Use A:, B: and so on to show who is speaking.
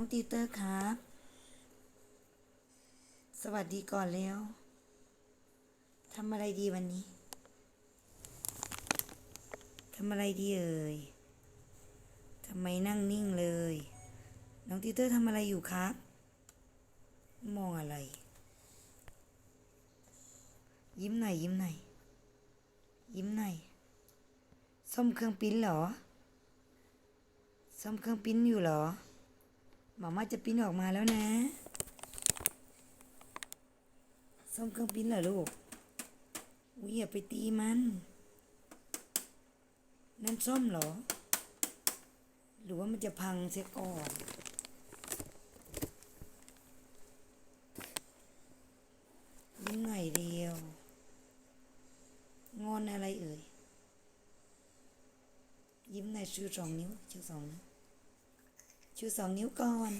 A: น้องติวเตอร์ครับ สวัสดีก่อนแล้วทำอะไรดีวันนี้ทำอะไรดีเอ่ยทำไมนั่งนิ่งเลย น้องติวเตอร์ทำอะไรอยู่ครับ มองอะไร ยิ้มหน่อยยิ้มหน่อยยิ้มหน่อยซ่อมเครื่องปิ้นเหรอซ่อมเครื่องปิ้นอยู่เหรอ หมาม่าจะปิ้นออกมาแล้วนะซ่อมเครื่องปิ้นเหรอลูก อุ้ยอย่าไปตีมัน นั่นซ่อมเหรอ หรือว่ามันจะพังเสียก่อนยิ้มหน่อยเดียว งอนอะไรเอ่ย ยิ้มหน่อยชูสองนิ้วชูสองนิ้ว ชูสองนิ้วก่อน